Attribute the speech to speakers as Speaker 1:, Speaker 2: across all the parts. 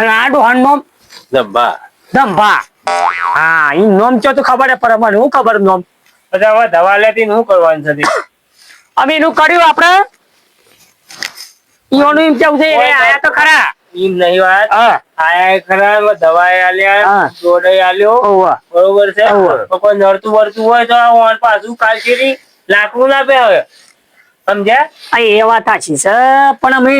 Speaker 1: અને આ ડોહાન નોમ?
Speaker 2: જબ્બા
Speaker 1: ધંભા હા ઈ નોમ ચો તો ખબર હે મને હું ખબર નોમ?
Speaker 3: પછી હવે દવા લેતી ને કરવાનું છે
Speaker 1: અમે એનું કર્યું આપણે? ઈઓનું એમ કેવું છે આયા તો ખરા.
Speaker 3: ઈમ નહીં વાત. આયા ખરા એમાં દવા આલ્યા
Speaker 1: હા.
Speaker 3: આલ્યો. બરોબર છે? કોઈ નડતું વળતું હોય તો પાછું કાલચીરી લાકડું ના પે હવે સમજ્યા?
Speaker 1: એ વાત સાચી છે પણ અમે.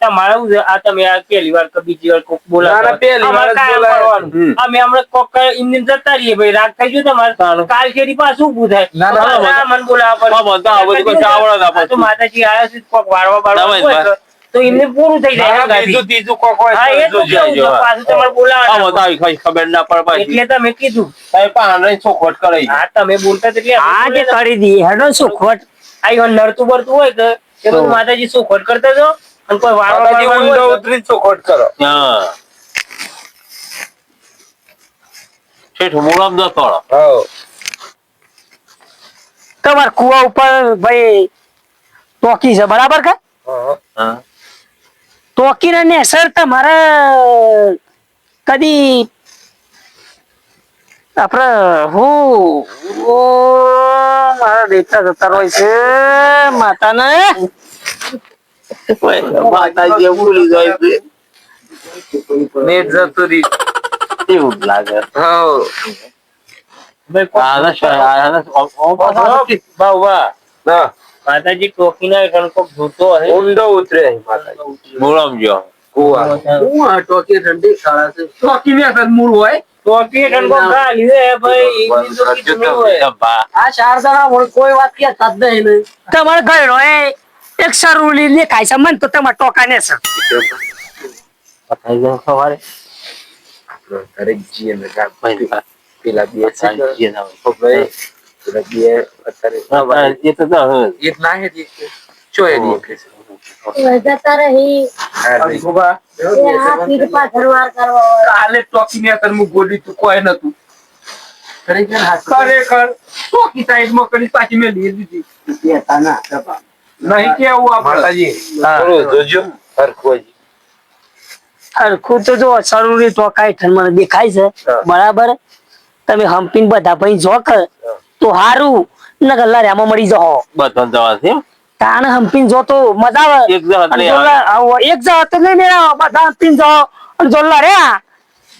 Speaker 2: તમારે?
Speaker 3: આ તમે આ પહેલી વાર બીજી વાર કોક બોલાવો.
Speaker 4: પહેલી વાર.
Speaker 3: અમે હમણાં કોક એમને જતા રહીએ ભાઈ. રાગ થઈ ગયું તમારે. કાલ શેરી પાછું ઊભું થાય?
Speaker 4: ના, ના,
Speaker 3: મને બોલાવવા પડે. માતાજી આવ્યા છે કોક વાળવા બાળવા તો- તો એમને પૂરું થઈ જાય
Speaker 4: બીજું ત્રીજું કોક હોય
Speaker 3: હા એ
Speaker 4: તો
Speaker 3: તો
Speaker 4: જોજો.
Speaker 3: કેવું છે, પાછું તમારે
Speaker 2: આ આવી ખાઈ ખબર ના પડે
Speaker 3: એટલે તમે કીધું.
Speaker 2: તમે પાણી ચોખવટ
Speaker 3: હા તમે બોલતા એટલે
Speaker 1: આ જે કરી દી હેડો શું ખોટ
Speaker 3: આ નરતું નડતું બળતું હોય કે એ માતાજી શું ખોટ કરતા જો અને કોઈ બાળવા
Speaker 4: ઊંડો ઉતરી ચોખવટ કરો.
Speaker 2: હા. શેઠ મૂળામ ન તોડો
Speaker 4: હા.
Speaker 1: તમારા કુવા ઉપર ભાઈ ટોકી છે બરાબર કે?
Speaker 4: હા.
Speaker 2: હા.
Speaker 1: ટોકી અને અસર તમારે કદી આપણે હું ઓ મારા દેતા જતા હોય છે માતાને
Speaker 2: માતાજી ભૂલી જાય છે
Speaker 4: નેટ જતું રહ્યું.
Speaker 2: એવું લાગે
Speaker 4: હા.
Speaker 3: ભાઈ કોક-
Speaker 2: આના આના શ- ઓ- કણકો પાછા
Speaker 3: બહુ- બહુ વાહ.
Speaker 4: ના,
Speaker 3: માતાજી. ટોકીના કુવા. કુવા ટોકી ઠંડી
Speaker 4: ઊંડો છે. ટોકી માતાજી.
Speaker 2: સર મૂળ
Speaker 4: હોય.
Speaker 3: ટોકી કણકો કોક ગાલી ભાઈ. એમની તો કીધું નહીં હોય.
Speaker 2: જબ્બા.
Speaker 1: તમાર ગયો એ એક સરુલી ને કાઈ છે. મન તો તમારે ટોકા ને સર
Speaker 2: પતાઈ ગયો સવારે.
Speaker 4: ઘરે જીએ મે કાં પેલા બે છે. ને, બે અત્યારે
Speaker 2: એ તો
Speaker 4: એક ના હે એક. ચો એ એક છે.
Speaker 5: જતા રહી
Speaker 4: હા, ભાઈ.
Speaker 5: એ આ પીર પાછળ વાર કરવા વાળા.
Speaker 4: કાલે ટોકી ને અત્યારે હું તું કોઈ નતું ખરેખર ટોકી સાઈડમાં કરી પાછી મેં લઈ નહીં કેવું આ જોજો હરખું
Speaker 1: હરખું તો જો સરુલી ટોકાય મને દેખાય છે બરાબર તમે હમ્પિંગ બધા ભાઈ જો કે તો હારું. નકર રેમો મળી જાઓ.
Speaker 2: બધાને જવા છે
Speaker 1: તાણ હંપીન જો તો મજા આવે.
Speaker 2: એક જણ
Speaker 1: અને
Speaker 2: આવે.
Speaker 1: એક જણ તો ને બધા હંપીન જાઓ. અને જોલ્લા રે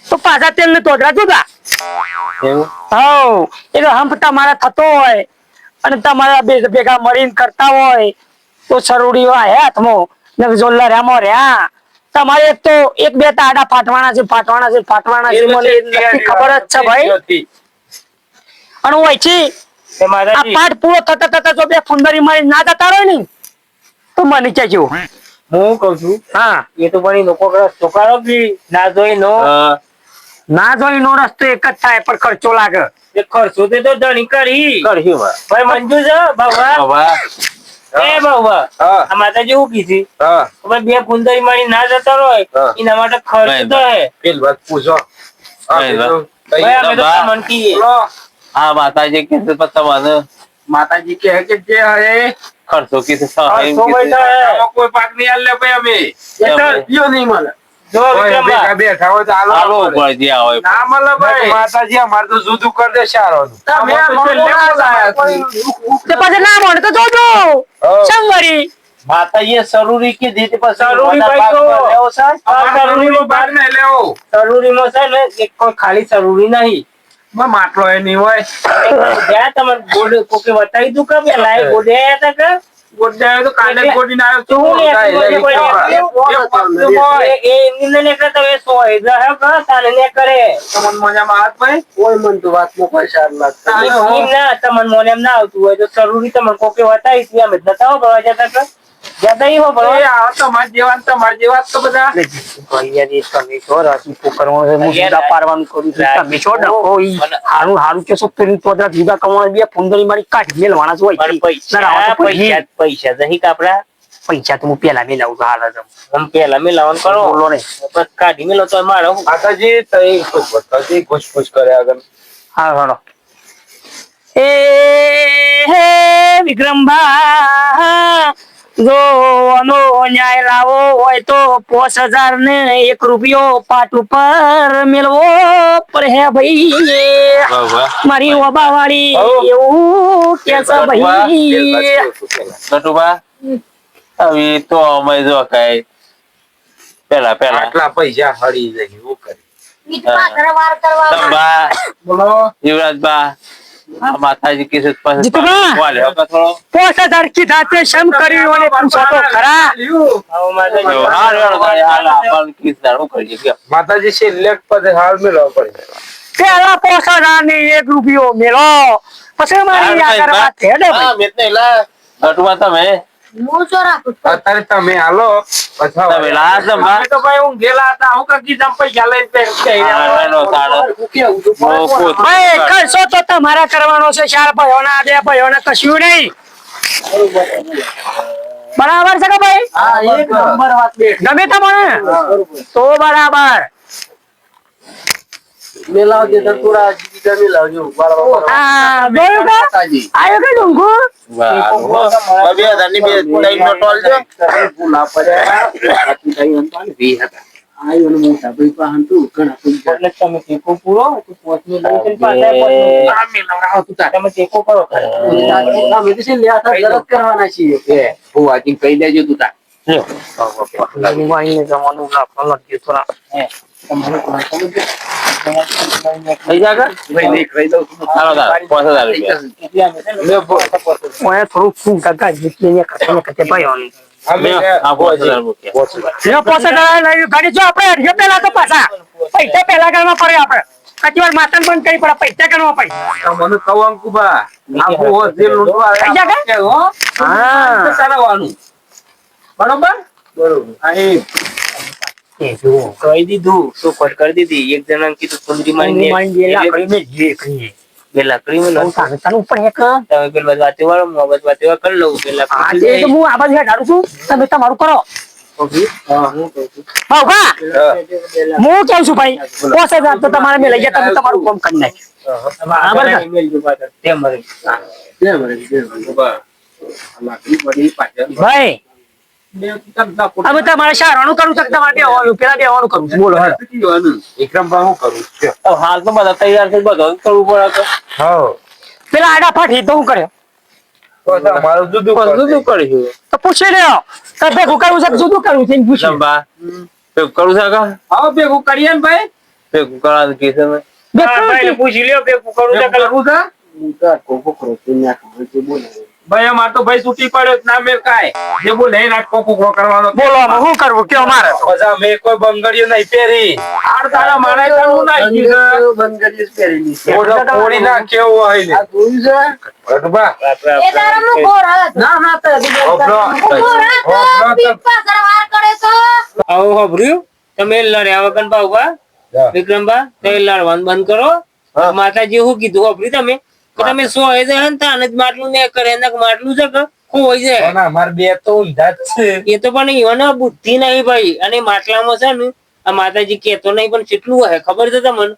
Speaker 1: તો પાછા તેલ ને તોડરા જુદા હાઉ એટલે હમ્પ તમારા થતો હોય. અને તમારા બે ભેગા મળીને કરતા હોય. તો સરુડી હોય હાથમાં. ને જોલ્લા રેમો રહ્યા તમારે એક તો એક બે તાડા ફાટવાના છે ફાટવાના છે ફાટવાના છે. મને ખબર જ છે ભાઈ. અને હોય છે આ પાઠ પૂરો થતા થતા જો બે ફુંદરી મારી ના જતા રહે ને તો મને કહેજો.
Speaker 3: હું કઉ છું
Speaker 1: હા.
Speaker 3: એ તો પણ લોકો બી ના જોઈ નો?
Speaker 1: ના જોઈ નો રસ્તો એક જ થાય પણ ખર્ચો લાગે.
Speaker 3: એ ખર્ચો તે તો ધણી કરી.
Speaker 2: કરશું ભાઈ.
Speaker 3: મંજુ છે બાબા? એ બાબા
Speaker 4: હા.
Speaker 3: આ માતાજી કીધી હવે બે ફુંદરી મારી ના જતા હોય એના માટે ખર્ચ તો હે.
Speaker 4: પેલી વાત પૂછો.
Speaker 2: ભાઈ,
Speaker 3: અમે તો
Speaker 2: બા.
Speaker 3: તમને
Speaker 2: આ માતાજી કે છે પછી
Speaker 4: માતાજી કે કે જે હે
Speaker 2: ખર્ચો કે સહાય
Speaker 4: કોઈ પાક નહીં આલે ભાઈ અમે.
Speaker 3: એ તો
Speaker 4: યો નહીં મળે.
Speaker 3: જો
Speaker 4: કોઈ
Speaker 3: વિક્રમબા,
Speaker 4: ભેગા બેઠા હોય તો આલો
Speaker 2: આલો
Speaker 4: પડે.
Speaker 2: ઉપર જ્યાં હોય
Speaker 4: ના મળે ભાઈ. માતાજી અમારે તો જુદું કરી દે સારો
Speaker 1: ના મળે તો જોજો.
Speaker 4: હા.
Speaker 1: સંવરી
Speaker 2: માતાજીએ જરૂરી કીધી તે પછી
Speaker 3: જરૂરી
Speaker 2: મોટા
Speaker 3: ભાઈ તો-
Speaker 2: ભાગમાં લેવો
Speaker 4: લેવો.
Speaker 3: જરૂરીમાં છે ને એક કોઈ ખાલી જરૂરી નહીં.
Speaker 4: માટલો એ નહીં હોય.
Speaker 3: ગયા તમે ગોડ કોકે બતાવી દઉં કે પેલા એ ગોડે તા કે?
Speaker 4: તો કાલે આવ્યો તું
Speaker 3: તું કોઈ. એ- એ ને કરે તમે સો હે કે તારે ને કરે.
Speaker 4: તમને મજામાં હાથ ભાઈ
Speaker 3: એમ ના તમને મને એમ ના આવતું હોય તો જરૂરી તમને કોકે બતાવી હતી અમે જ નતા ભરવા જતા કે? જતા ઈ હો
Speaker 4: એ
Speaker 3: ભરવા
Speaker 4: આ તમાર જેવા ને તમાર જેવા તો બધા.
Speaker 1: હારું કેશો પેલી તો જુદા કમાવા બે ફુંદરી મારી કાઢી મેલવાના જ હોય
Speaker 3: પણ
Speaker 1: છે. ના, ના,
Speaker 3: પૈસા
Speaker 1: તો
Speaker 3: પૈસા પૈસા જહી કાપડા
Speaker 1: પૈસા તો હું પેલા મેલાવું છું હાલ જ.
Speaker 3: પેલા મેં કરો.
Speaker 1: બોલો ને.
Speaker 3: કાઢી મેલો તો મારો હું.
Speaker 4: ખુશ ખુશ ખુશ કરે આગળ.
Speaker 1: હા હાલો. એ હે વિક્રમભા જો આનો ન્યાય લાવો હોય તો પોસ હજાર ને એક રૂપિયો પાટ ઉપર મેળવો પડે હે ભાઈ.
Speaker 2: વાહ વાહ.
Speaker 1: મારી એવું કે છે ભાઈ.
Speaker 2: નટુભા હવે તો અમે જો કઈ પેલા પેલા
Speaker 4: આટલા પૈસા હળી જાય એવું કરી
Speaker 5: પીઠ પાછળ
Speaker 2: માતાજી કિશોર પાસે
Speaker 1: પોસ હજાર કીધા તે શમ કર્યું અને પૂછો તો ખરા
Speaker 3: આવો માતાજી.
Speaker 2: જો હાર વેળો હાલ
Speaker 4: મેળવવા પડે
Speaker 1: પેલા પોસ એક રૂપિયો મેળો પછી મારી આગળ વાત
Speaker 2: એલા તમે
Speaker 5: છું?
Speaker 4: અત્યારે તમે હાલો
Speaker 1: તમારે કરવાનો છે ચાર ભાઈઓના બે ભાઈઓના કશું નહીં. બરાબર છે કે ભાઈ?
Speaker 3: હા એક નંબર વાત બેઠ
Speaker 1: ગમે તમને તો બરાબર.
Speaker 3: મેલાવજે તો બરાબર?
Speaker 1: કે આયો કે ડુંગુ.
Speaker 2: બે.
Speaker 3: એટલે તમે ટેકો પૂરો તો પોચને તમે ટેકો કરો
Speaker 2: કે? પાંચ
Speaker 1: ને ભાઈઓને
Speaker 2: લ્યો, આ પાંચ હજાર મૂક્યા.
Speaker 1: લ્યો. પોસે દડા લઈ ગાડી જો આપણે અઢીઓ પેલા તો પાછા પૈસા પેલા કરવા પડે આપડે કચી વાર માતન બંધ કરી પડે પૈસા કરવા પડે
Speaker 4: મને કહું અંકુબા
Speaker 3: બરોબર કહી દીધું તો કરી દીધી? એક જણા કીધું કુંડરી
Speaker 1: મારી
Speaker 3: મારી
Speaker 1: મારી લાકડી મેં જે કહીએ
Speaker 3: બે લાકડી માં
Speaker 1: હું સામે તને ઉપર એક
Speaker 3: તમે પેલા વાતે વાળો હું આ વાતે વાળો કરી લઉં પેલા
Speaker 1: આ તો હું આ બાજુ છું તમે તમારું કરો. હું કેવું છું ભાઈ? તો તમારે મેં લઈ ગયા તમે તમારું કામ કરી નાખ્યું. બરાબર. ભાઈ હવે તમારે શાળાનું કરવું છે તમારે પેલા કરવું છે. બોલો.
Speaker 4: વિક્રમભાઈ હું કરું છું
Speaker 2: હાલ તો બધા તૈયાર થઈ બધો કરવું પડે
Speaker 4: હા
Speaker 1: પેલા આડા ફાટી તો હું કર્યો?
Speaker 4: જુદું
Speaker 2: પણ
Speaker 4: કરી
Speaker 2: જુદું કરીશું
Speaker 1: તો પૂછી લ્યો. તો ભેગું કરવું છે જુદું કરવું છે પૂછી
Speaker 2: ભેગું કરું છે
Speaker 3: હા ભેગું કરીએ ને ભાઈ.
Speaker 2: ભેગું
Speaker 1: કરવાનું
Speaker 3: કે
Speaker 1: કરું છું.
Speaker 3: પૂછી લ્યો ભેગું કરું છે
Speaker 4: કરવું છે?
Speaker 3: ભાઈ અમાર તો ભાઈ છૂટી પડ્યો ના મેર કાય જે બોલે એ નાટકો કુકડો કરવાનો
Speaker 1: બોલો શું કરવું? કયો મારે તો.
Speaker 4: પછી કોઈ બંગડીઓ નહીં પહેરી.
Speaker 3: આર તારા મારે કરવું નાખ્યું છે.
Speaker 4: ઓઢો ફોડી નાખ્યો હોય ને.
Speaker 5: એ તારા. મું કરે. તો.
Speaker 3: આવું હોભર્યું તમે લડ્યા વગર બાઉબા
Speaker 4: હા.
Speaker 3: વિક્રમબા તમે લડવાનું બંધ કરો. માતાજી શું કીધું હોભર્યું તમે? તમે સો હોય જાય ને તાને જ માટલું ને કરે એના માટલું છે કે? ખોવાઈ જાય
Speaker 4: અમારે બે તો ઊંધા જ છે.
Speaker 3: એ તો પણ ઈવન બુદ્ધિ નહીં ભાઈ. અને માટલામાં છે ને આ માતાજી કેતો નહીં પણ કેટલું હોય ખબર છે તમને?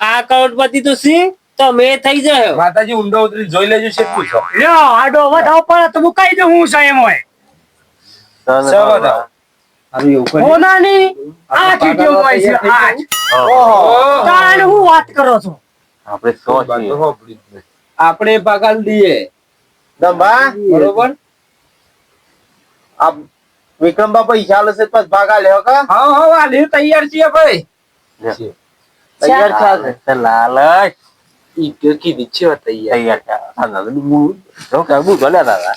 Speaker 3: આ કરોડપતિ તો સી તમે થઈ જાય
Speaker 4: માતાજી ઊંડો ઉતરી જોઈ લેજો છે પૂછો
Speaker 1: લ્યો આડો વધાવ પણ તો કહી દઉં હું છે એમ હોય.
Speaker 4: સો બતાવો.
Speaker 1: હોનાની આ ચીટીઓ હોય છે આઠ
Speaker 4: ઓહો.
Speaker 1: તાણ હું વાત કરો છો?
Speaker 2: આપણે સો છીએ.
Speaker 3: આપણે પગાર દઈએ
Speaker 2: દંભા?
Speaker 3: બરોબર?
Speaker 2: આ વિક્રમબા પૈસા છે પછી ભાગા લેવો કા?
Speaker 3: હા હા હાલી તૈયાર છીએ ભાઈ.
Speaker 2: તૈયાર છે. તે લાલચ
Speaker 4: ઈ કે કીધી છે તૈયાર.
Speaker 2: તૈયાર છે આ ના તો બુ જો કે બુ ભલે દાદા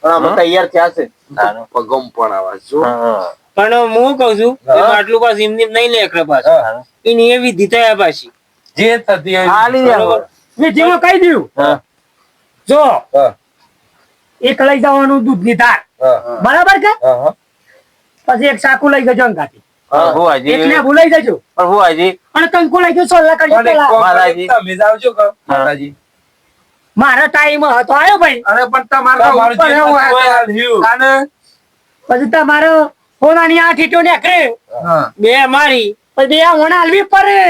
Speaker 2: પણ આપણે તૈયાર થયા છે. તારો
Speaker 4: પગમ પણ આવા જો
Speaker 3: પણ હું કઉ છું કે માટલું પાછું એમની નહીં લેકરે પાછું. એની એવી વિધિ પાછી.
Speaker 4: જે થતી
Speaker 2: હાલી
Speaker 3: બરોબર.
Speaker 1: વિધિમાં કહી દઉં જો એક લઈ જવાનું દૂધની ધાર. બરાબર કે. પછી એક સાકુ લઈ જજો અંગાથી જજો. અને કંકુ લઈ જજો સોલ્લા કરજો
Speaker 2: માતાજી.
Speaker 1: મારા ટાઈમ હતો આવ્યો ભાઈ.
Speaker 3: અરે પણ તમારે
Speaker 1: પછી તમારો હોનાની આ ઠીટો
Speaker 3: બે મારી
Speaker 1: પછી બે આ હોના હાલવી પડે.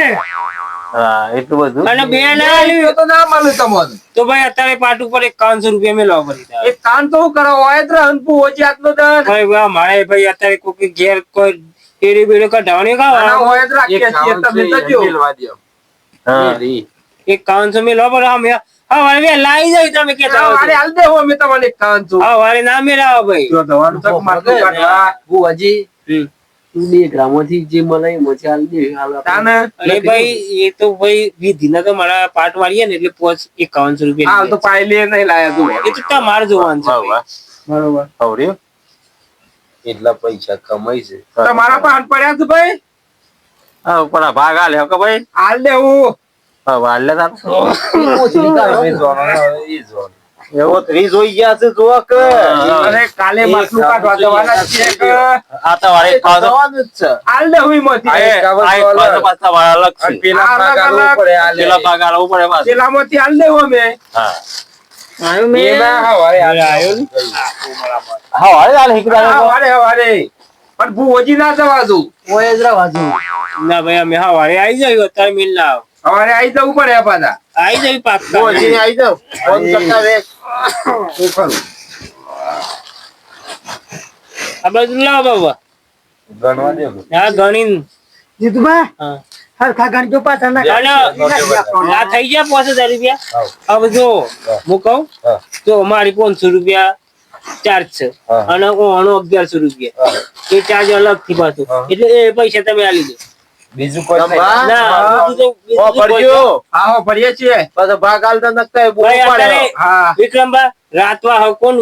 Speaker 2: હા એટલું બધું.
Speaker 3: અને બે ના આલ્યું.
Speaker 4: તો ના માલું તમને
Speaker 3: તો ભાઈ અત્યારે પાટ ઉપર એક પાંચસો રૂપિયા મેં લાવ પડી
Speaker 4: એક કામ તો હું કરો હોય જ રનપુ ઓછી આટલો દર
Speaker 3: ભાઈ વાહ, મારે ભાઈ અત્યારે કોઈ ઘેર કોઈ એડી બેડી કા
Speaker 4: ઢાણી
Speaker 3: ખાવા?
Speaker 4: હોય તો રાખીએ છીએ તમે તો જો
Speaker 2: હા.
Speaker 3: એક કાઉન્સો મેં લો પર અમે હા વારે લાઈ જાય તમે કેતા હો
Speaker 4: વારે
Speaker 3: તો.
Speaker 4: હાલ દેવો અમે તમને એક કામ છું.
Speaker 3: હા વારે ના મેળાવો ભાઈ.
Speaker 4: જો દવાનું તક કાઢવા.
Speaker 6: બુવાજી
Speaker 3: હમ.
Speaker 6: બે ગ્રામોથી જે મળે એમાંથી હાલ હાલ આપણે.
Speaker 4: તાને
Speaker 3: અરે ભાઈ એ તો ભાઈ વિધિના તો મારા પાટ વાળીએ ને એટલે પોચ એકાવનસો રૂપિયા
Speaker 4: હાલ તો પાયલી નહીં લાયા તું
Speaker 3: એ તો તમારે જોવાનું છે.
Speaker 4: બરોબર
Speaker 2: હવર્યું?
Speaker 4: એટલા પૈસા કમાઈ છે. તમારા પાન પડ્યા છે ભાઈ
Speaker 2: હા પણ ભાગ આલ્યો કે ભાઈ
Speaker 4: હાલ દેવું
Speaker 2: હા લે તાર
Speaker 4: એ જોવાનું.
Speaker 2: એવો ત્રીસ હોઈ ગયા છે જુઓ કે
Speaker 4: અરે કાલે માટલું કાઢવા જવાના જ છીએ કે
Speaker 2: આ તો વાળે ખાવા
Speaker 4: જ છે. હાલ દેવું એમાંથી.
Speaker 2: આ આ એક ખાવા પાછા વાળા અલગ છે
Speaker 4: પેલા
Speaker 3: અલગ
Speaker 4: ભાગ આલવું
Speaker 3: અલગ.
Speaker 4: પડે, હાલે.
Speaker 2: પેલા ભાગ પડે પાછું.
Speaker 4: પેલામાંથી હાલ દેવું અમે
Speaker 2: હા
Speaker 3: મેં.
Speaker 4: એના હવારે હાલ
Speaker 3: આવ્યો ને?
Speaker 4: હવારે હવારે પણ જવા દઉં
Speaker 6: ઓય જ રહેવા જો.
Speaker 3: ના ભાઈ અમે હા વારે આવી જાય અત્યારે મિલ ના આવો
Speaker 4: હવારે આવી જવું પડે આ પાછા.
Speaker 3: આવી જવી
Speaker 2: પાછા. આઈ જાઓ. ફોન કરતા રહે.
Speaker 4: શું કરું?
Speaker 3: આ બાજુ લાવ બાબા.
Speaker 4: ગણવા દે
Speaker 3: હા ગણી
Speaker 1: જીતુભા હરખા ગણજો પાછા ના
Speaker 3: આ થઈ ગયા પાંચ હજાર રૂપિયા. હવે જો હું. કહું. જો મારી પાંચસો રૂપિયા ચાર્જ છે. અને ઓણો અગિયારસો રૂપિયા. એ ચાર્જ અલગથી પાછું એટલે એ પૈસા તમે આલી દો.
Speaker 4: બીજું કોઈ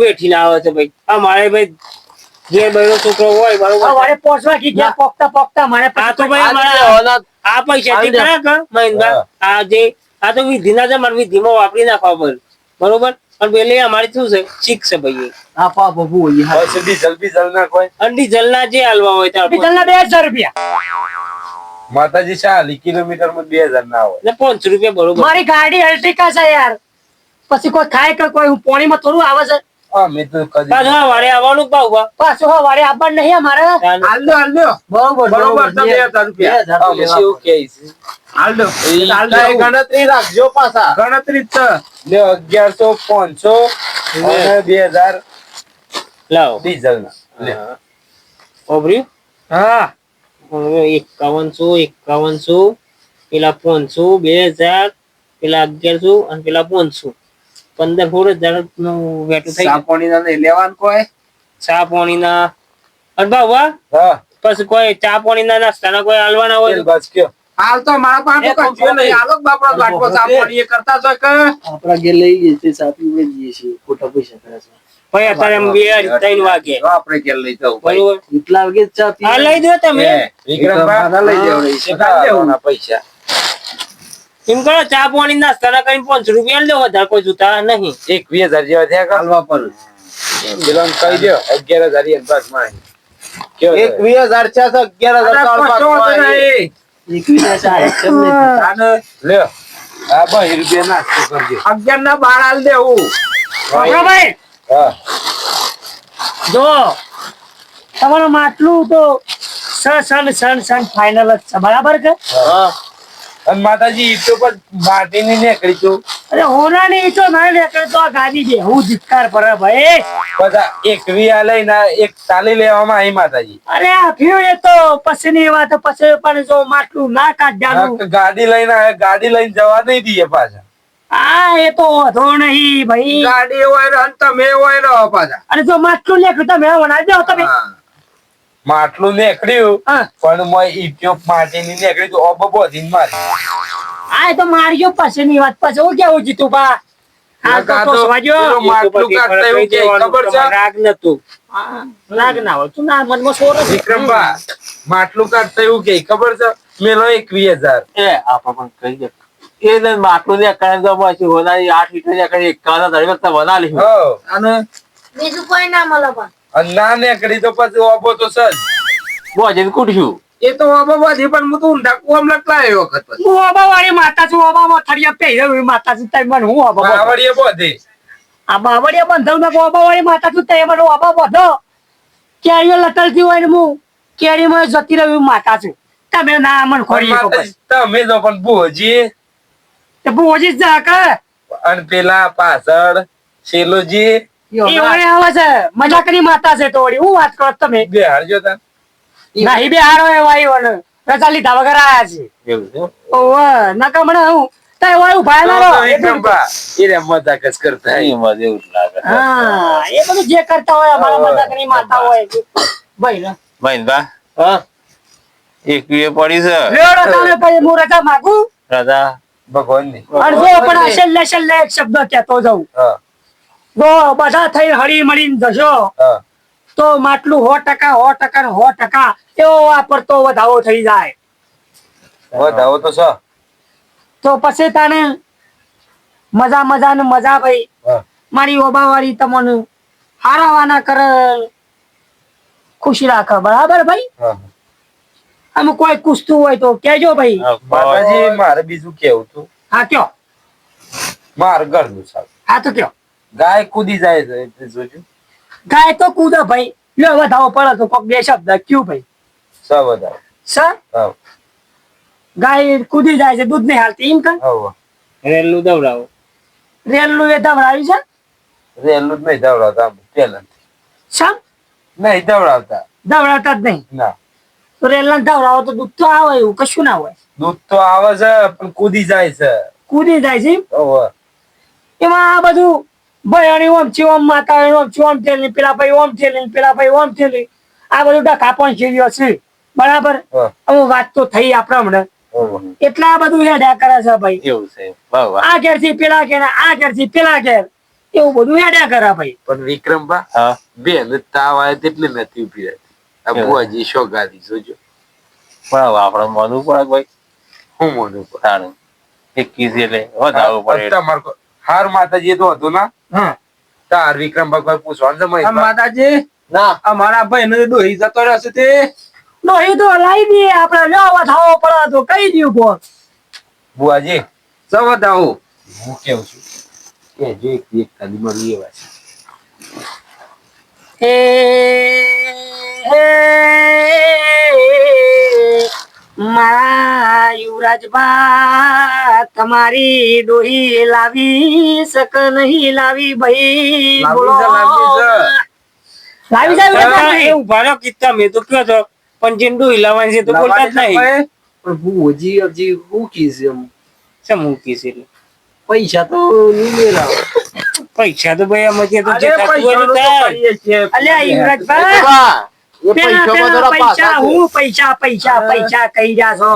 Speaker 3: વેઠીને આવે છે ભાઈ? આ મારે ભાઈ જે બહેનો છોકરો હોય બરોબર
Speaker 1: વારે પહોંચવા કી પોકતા પોકતા મારે
Speaker 3: આ તો ભાઈ
Speaker 2: આ
Speaker 3: આ પૈસા થી
Speaker 2: જાય.
Speaker 3: ખરા આ જે આ તો વિધિના છે મારે વિધિમાં વાપરી નાખવા પડે. બરોબર? પણ પેલી અમારી શું છે? શીખ છે ભાઈ.
Speaker 6: આ બુવાજી હાલ.
Speaker 4: બસ ડીઝલ જલના ના કોઈ?
Speaker 3: અને ડીઝલ જે હાલવા હોય
Speaker 1: બે હજાર રૂપિયા.
Speaker 4: માતાજી ચાલી કિલોમીટરમાં બે હજાર ના હોય.
Speaker 3: ને પાંચસો રૂપિયા બરોબર.
Speaker 1: મારી ગાડી અલ્ટિકા છે યાર? પછી કોઈ ખાય કે કોઈ હું પોણીમાં થોડું આવે છે?
Speaker 4: તો કદી
Speaker 3: પાછું વારે આવવાનું.
Speaker 1: પાછું વારે આવવાનું નહીં અમારે.
Speaker 6: બરોબર
Speaker 4: બરોબર. તો રૂપિયા. કહે
Speaker 2: ગણતરી રાખજો પાછા.
Speaker 4: ગણતરી છે. લ્યો અગિયારસો પાંચસો અને બે હજાર
Speaker 3: લાવો.
Speaker 4: ડીઝલ ના.
Speaker 3: ઓભર્યું?
Speaker 4: હા.
Speaker 3: એકાવનસો એકાવનસો પેલા પાંચસો બે હજાર પેલા અગિયારસો અને પેલા પાંચસો પંદર સોળ હજારનું વેટું થઈ
Speaker 4: ના લેવાનું કોઈ?
Speaker 3: ચા પાણીના અને બાબા પછી કોઈ ચા પાણીના નાસ્તાના કોઈ હાલવાના હોય?
Speaker 4: બસ કયો. હાલ તો મારા પાસે તો કશું નહીં. હાલો જ બાપડો ગાંઠો સાપોણી એ કરતા છો કે?
Speaker 6: આપણા ઘેર લઈ જઈએ છીએ સાપી લઈ જઈએ છીએ ખોટા પૈસા કરે છે.
Speaker 3: ભાઈ અત્યારે એમ બે ત્રણ વાગે.
Speaker 4: આપણે ઘેર લઈ જવું
Speaker 3: બરોબર?
Speaker 6: એટલા વાગે ચા પી
Speaker 3: લઈ દો તમે.
Speaker 4: વિક્રમભાઈ લઈ જવું
Speaker 3: હા.
Speaker 4: પૈસા.
Speaker 3: એમ કરો ચા પાણી નાસ્તાના કઈ પાંચસો રૂપિયા લો વધારે કોઈ જોતા નહીં.
Speaker 4: એક વીસ હજાર જેવા થયા કહી દો અગિયાર હજાર એક માં
Speaker 2: એક વીસ હજાર છે તો અગિયાર હજાર
Speaker 4: લ્યો બસ રૂપિયા નાસ્તો કરજો. અગિયાર ના બાર હાલ દેવું.
Speaker 1: ભાઈ જો તમારું માટલું તો સન સન સન ફાઇનલ જ છે બરાબર છે?
Speaker 2: હા.
Speaker 4: અને માતાજી ઈટો પર માટીની નીકળી તું.
Speaker 1: અરે હોનાની ઈટો ના નીકળે તો આ ગાડી દે હું ધિક્કાર પર ભાઈ.
Speaker 4: બધા એક વીયા લઈને એક ચાલી લેવામાં આવી માતાજી.
Speaker 1: અરે આ થયું એ તો પછી ની વાત પછી પણ જો માટલું ના કાઢ્યાનું.
Speaker 4: આ ગાડી લઈને ગાડી લઈને જવા નહીં દઈએ પાછા.
Speaker 1: આ એ તો વધો નહીં ભાઈ.
Speaker 4: ગાડી હોય ને અને તમે હોય રહો પાછા.
Speaker 1: અને જો માટલું લે તમે બનાવી દો તમે.
Speaker 4: માટલું નીકળ્યું પણ મોય ઈટો માટીની નીકળી તો ઓબો બોધીન મારી.
Speaker 1: આ તો માર્યો પછી ની વાત પછી હું કેવું જીતું બા? આ તો તો
Speaker 4: તો માટલું કાઢતા એવું કે ખબર છે
Speaker 3: રાગ નતું
Speaker 1: રાગ ના હોય. તું ના મનમાં સોર વિક્રમ
Speaker 4: વિક્રમભા માટલું કાઢતા એવું કે ખબર છે? મેલો એકવીસ હજાર.
Speaker 2: એ આપા પણ કહી દે એ ને માટલું ને પછી હોનારી આઠ લીટર ને કરતા બનાવી
Speaker 4: હો અને
Speaker 5: બીજું કોઈ ના મળે પણ.
Speaker 4: અને ના નીકળી તો પછી ઓબો તો સજ
Speaker 2: બોજે કુટ્યું
Speaker 4: એ તો ઓબો બોધી પણ હું તો ઊંધા કુવામાં લટલા એ વખત
Speaker 1: હું ઓબા વાળી માતા છું ઓબામાં થળિયા પહેર્યો એવી માતા છું તઈ મને હું ઓબા
Speaker 4: આવડીએ બોધી.
Speaker 1: આ બાવળિયા બંધવ ના ઓબા વાળી માતા છું તઈ મને ઓબા બોધો. કેરીઓ લટલતી હોય ને હું કેરીમાં જતી રહી માતા છું તમે ના મન ખોરી
Speaker 4: તમે તો પણ ભોજી.
Speaker 1: તે ભોજી જ જા કે
Speaker 4: અને પેલા પાછળ શેલોજી.
Speaker 1: એવડે આવે છે. મજાકની માતા છે તોડી હું વાત કરો તમે?
Speaker 4: બે હારજો તા
Speaker 1: નહીં બે હારો એવા ઈવન રજા લીધા વગર આયા છે.
Speaker 2: એવું છે?
Speaker 1: ઓવે નકા મને હું? તય વાયુ ભાઈ ના રહો. એ
Speaker 4: મજાક જ કરતા હોય.
Speaker 2: મજા એવું લાગે.
Speaker 1: હા એ બધું જે કરતા હોય અમારા મજાકની માતા હોય. ભાઈ ભાઈ
Speaker 2: બા
Speaker 3: હા?
Speaker 2: એક એ પડી છે.
Speaker 1: લેડો તમે પછી હું રજા માગું?
Speaker 2: રાધા
Speaker 4: ભગવાનની.
Speaker 1: જો પણ છેલ્લે છેલ્લે એક શબ્દ કહેતો જાઉં.
Speaker 4: હા.
Speaker 1: જો બધા થઈ હળી મળીને જશો તો માટલું સો ટકા સો ટકા ને સો ટકા એવો વાપરતો વધાવો થઈ જાય.
Speaker 4: વધાવો તો છો
Speaker 1: તો પછી તને મજા મજા ને મજા ભાઈ.
Speaker 4: મારી
Speaker 1: મારી ઓબાવાળી તમને હારાવાના કર ખુશી રાખે. બરાબર ભાઈ?
Speaker 4: હા.
Speaker 1: આમાં કોઈ કુસતું હોય તો કેજો ભાઈ.
Speaker 4: બાબાજી મારે બીજું કેવું તું?
Speaker 1: હા કયો?
Speaker 4: માર ઘરનું સાહેબ
Speaker 1: હા તો કયો?
Speaker 4: ગાય કૂદી જાય છે જોજો.
Speaker 1: ગાય તો કૂદે ભાઈ. લ્યો વધાવો પડે તો કોક બે શબ્દ. ક્યુ ભાઈ?
Speaker 4: સ વધાવો સ?
Speaker 1: ગાય કૂદી જાય છે દૂધ નહીં હાલતી. એમ કર
Speaker 4: હા
Speaker 3: રેલું દવડાવો.
Speaker 1: રેલનું એ દવડાવ્યું છે?
Speaker 4: રેલું જ નહીં દવડાવતા પેલા
Speaker 1: સર
Speaker 4: નહીં દવડાવતા.
Speaker 1: દવડાવતા જ નહીં?
Speaker 4: ના.
Speaker 1: રેલના ધવરાવો તો દૂધ તો આવે એવું કશું ના હોય.
Speaker 4: દૂધ તો આવે છે પણ કૂદી જાય છે.
Speaker 1: કૂદી જાય છે એમાં? આ બધું ભાઈ ઓમ છે ઓમ માતા ઓમ છે ઓમ થયેલી પેલા ભાઈ ઓમ થયેલી પેલા ભાઈ ઓમ થયેલી આ બધું ડખા પણ છે. બરાબર? અમુક વાત તો થઈ આપણે હમણાં એટલા આ બધું હેડ્યા કરે છે ભાઈ.
Speaker 2: એવું છે. વાહ વાહ.
Speaker 1: આ ઘેરથી પેલા ઘેર આ ઘેરથી પેલા ઘેર. એવું બધું હેડ્યા કરે ભાઈ.
Speaker 4: પણ વિક્રમભા બેન તાવ આવે તેટલી નથી ઊભી રહેતી. આ
Speaker 2: એવું.
Speaker 4: બુઆજી જોજો.
Speaker 2: પણ હવે આપણે મોનું પડે ભાઈ.
Speaker 4: હું મોનું
Speaker 2: પડે? એક કીધી એટલે વધારવું પડે.
Speaker 4: તમારે હાર માતાજી તો હતું ના? તાર વિક્રમ ભગવાન પૂછવાનું છે
Speaker 6: માતાજી.
Speaker 3: ના.
Speaker 6: અમારા ભાઈ ને દોહી જતો રહેશે તે.
Speaker 1: નો તો લાવી દઈએ આપણે લેવા થાવો પડે તો કઈ દઉં કોણ
Speaker 4: બુઆજી
Speaker 6: સવા
Speaker 4: હું. કેવું છું? કે જે એક મળી એવા છે.
Speaker 1: મારા યુવરાજબા તમારી ડોહી લાવી નહીં લાવી ભાઈ
Speaker 6: લાવી
Speaker 3: ઊભા કિસ્સા મેં તો કયો છો? પણ જેન્ડુ હિલાવાની છે તો બોલતા જ નહીં.
Speaker 6: પણ હું હજી હજી હું કીધું એમ.
Speaker 3: શું મૂકી છે એટલે?
Speaker 6: પૈસા તો નહીં મેળાવ.
Speaker 3: પૈસા તો ભાઈ અમે જે તો જે થતું હોય.
Speaker 1: અલ્યા યુવરાજબા પૈસા હું પૈસા પૈસા પૈસા કહી રહ્યા છો.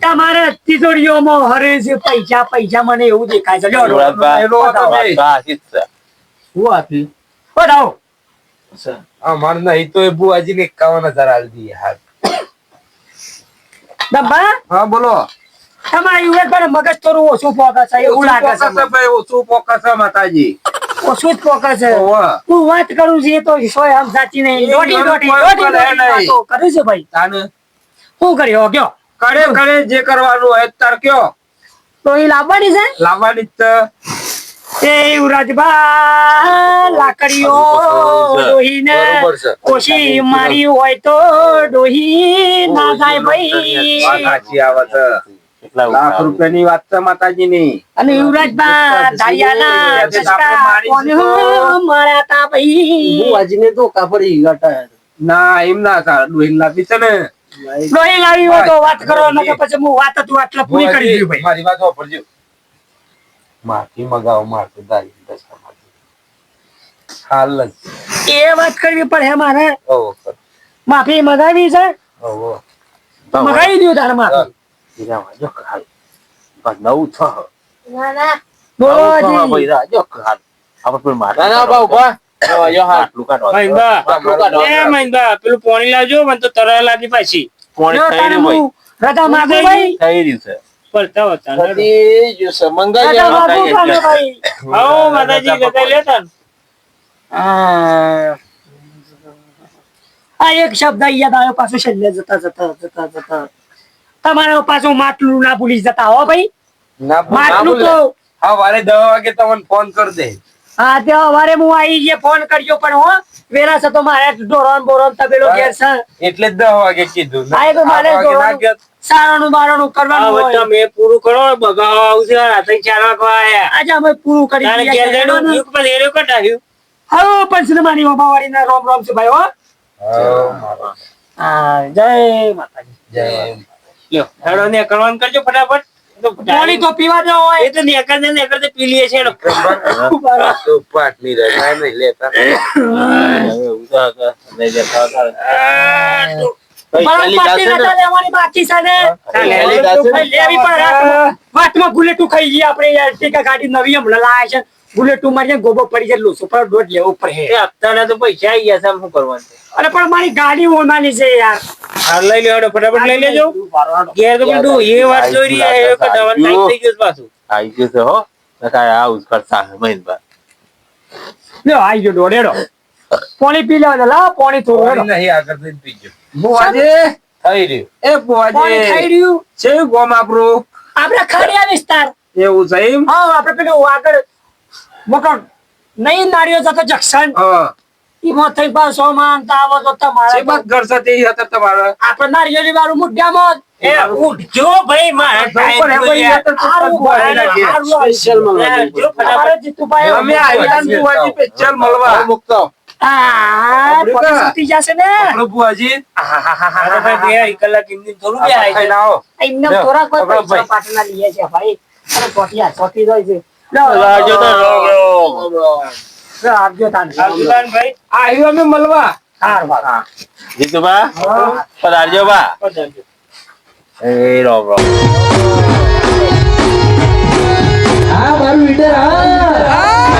Speaker 1: તમારા તિજોરીઓમાં હરે છે પૈસા પૈસા મને એવું દેખાય છે. લ્યો, લ્યો.
Speaker 2: યુવરાજભા,
Speaker 6: એનો હતો
Speaker 2: વાત
Speaker 6: નહીં.
Speaker 2: સાચી જ છે.
Speaker 6: શું આપ્યું
Speaker 1: બતાવો.
Speaker 4: અમારે નહીં તો એ બુઆજી ને એકાવન હજાર આલી દઈએ હાલ.
Speaker 1: ડબ્બા
Speaker 6: હા બોલો.
Speaker 1: તમારી મગજ થોડું ઓછું પોકે છે એવું લાગે છે
Speaker 6: ઓછું પોકાશે માતાજી.
Speaker 1: ઓછું જ પોકે છે. હું વાત કરું છું તો સોય આમ સાચી નહીં. દોઢી દોઢી દોઢી દોઢી
Speaker 6: નહીં.
Speaker 1: વાતો છે ભાઈ.
Speaker 6: તાને?
Speaker 1: શું કર્યો કયો
Speaker 6: કરે કરે જે કરવાનું હોય તાર કયો.
Speaker 1: તો એ લાવવાની છે?
Speaker 6: લાવવાની જ
Speaker 1: એ લાકડીઓ ડોહીને કોશી મારી હોય તો ડોહી ના જાય ભાઈ.
Speaker 6: સાચી આવે છે.
Speaker 2: કેટલા
Speaker 6: લાખ રૂપિયાની વાત છે માતાજીની.
Speaker 1: અને
Speaker 6: યુવરાજભાઈ
Speaker 1: કોને મળ્યા તા ભાઈ?
Speaker 6: બુઆજીને તો કાપડી ના એમ ના થાય. ડોહીને લાવી છે ને.
Speaker 1: ડોહી લાવી હોય તો વાત કરો નકર પછી હું વાત હતું આટલા પૂરી કરી દઉં ભાઈ.
Speaker 4: મારી વાત વાપરજો. માફી મગાવો મારતો દારી દશામાંથી હાલ
Speaker 1: એ વાત કરવી પડે મારે.
Speaker 4: ઓહો.
Speaker 1: માફી મગાવી છે?
Speaker 4: ઓહો.
Speaker 1: તો મગાવી દઉં તારે માફી.
Speaker 2: હીરામાં જો હાલ. બસ નવું છ.
Speaker 5: ના ના
Speaker 1: બોલો જી.
Speaker 2: જો હાલ. આપણે
Speaker 6: બા,
Speaker 3: પાણી
Speaker 2: પોણી
Speaker 3: હોતા ને.
Speaker 1: આ આ એક શબ્દ યાદ આવ્યો પાછું છેલ્લે જતા જતા જતા જતા તમારે પાછું માટલું ના ભૂલી જતા હો ભાઈ.
Speaker 4: ના
Speaker 1: માટલું તો
Speaker 4: હા વારે દસ વાગે તમને ફોન કરી દે.
Speaker 1: હા તે સવારે હું આવી જે ફોન કરજો પણ હો. વેલા છે તો મારે ડોરોન બોરોન તબેલો ઘેર છે.
Speaker 4: એટલે જ દસ વાગે કીધું.
Speaker 1: હા તો મારે. સારાનું બારાનું કરવાનું હોય.
Speaker 3: તમે પૂરું કરો બગાવ આવશે રાત્રે ચાર વાગે આયા.
Speaker 1: આજે અમે પૂરું કરી દીધું
Speaker 3: ઘેર. જઈને પર એરો કટાવ્યું
Speaker 1: હા પંચનમાની મામાવાળી ના રોમ રોમ છે ભાઈ હો.
Speaker 4: હા,
Speaker 1: હા જય માતાજી.
Speaker 4: જય.
Speaker 3: લ્યો. હેડો ને કરવાનું કરજો ફટાફટ.
Speaker 1: પાણી તો પીવા દો હોય.
Speaker 3: એ તો નેકર ને નેકર તો પી લઈએ છે.
Speaker 4: તો નહીં લેતા
Speaker 2: હવે.
Speaker 1: પાટી નતા બાકી છે ને. લેવી પણ. વાતમાં બુલેટું ખાઈ ગઈ આપણે યાર. ટીકા ગાડી નવી હમણાં લાયા છે. ગુલેટું મારી ગોબો પડી જાય લોસો પર દોઢ લેવો પડે.
Speaker 3: એ હપ્તાના તો પૈસા આવી ગયા છે શું કરવાનું
Speaker 1: અરે પણ મારી ગાડી ઓનાની છે યાર.
Speaker 3: હાલ લઈ લેવાડો ફટાફટ લઈ લેજો. ઘેર તો બધું એ વાત જોઈ રહી છે કે કઢાવવાનું ટાઈમ થઈ ગયો છે પાછું.
Speaker 2: આઈ ગયો છે હો. કાય આવું કરતા મહિનભર
Speaker 1: લે આઈ ગયો ડોડેડો પાણી પી લેવા દે લા પાણી થોડું
Speaker 4: નહીં આગળ થઈને પીજો.
Speaker 6: આજે
Speaker 4: થઈ રહ્યું.
Speaker 6: એ
Speaker 1: પાણી થઈ રહ્યું?
Speaker 6: છે ગોમ આપણું.
Speaker 1: આપણે ખડિયા વિસ્તાર.
Speaker 6: એવું છે એમ?
Speaker 1: હા આપડે પેલું આગળ મકણ નહીં નાળિયો જતો જંકશન
Speaker 6: હા.
Speaker 1: એમાં થઈ માનતા આવો તો તમારે
Speaker 6: બાદ ઘર સાથે ઈ હતા તમારા?
Speaker 1: આપણે નાળિયેરી વાળું મુદ્દામાં
Speaker 3: એ ઉઠજો ભાઈ મારા
Speaker 6: તો.
Speaker 3: જો ફટાફટ.
Speaker 1: જીતુભાઈ
Speaker 6: અમે પેચલ મળવા.
Speaker 4: મૂકતો.
Speaker 6: આપણે
Speaker 1: પોતે જશે ને.
Speaker 6: આપણો
Speaker 3: અરે ભાઈ બે કલાક એમની થોડું બે આવી
Speaker 4: આવો
Speaker 1: એમને
Speaker 4: લ્યો,
Speaker 1: થોડાક પૈસા
Speaker 4: ભાઈ.
Speaker 1: પાટણના છે ભાઈ. અરે ચોટિયા ચોટી જાય છે. લો,
Speaker 2: તો રોમ રોમ.
Speaker 1: તાન.
Speaker 3: આવજો ભાઈ.
Speaker 6: આવ્યો અમે મળવા.
Speaker 1: હારું, હારું.
Speaker 2: જીતુભા? પધારજો બા
Speaker 3: પધારજો.
Speaker 2: એ
Speaker 6: હા મારું લીડર હા.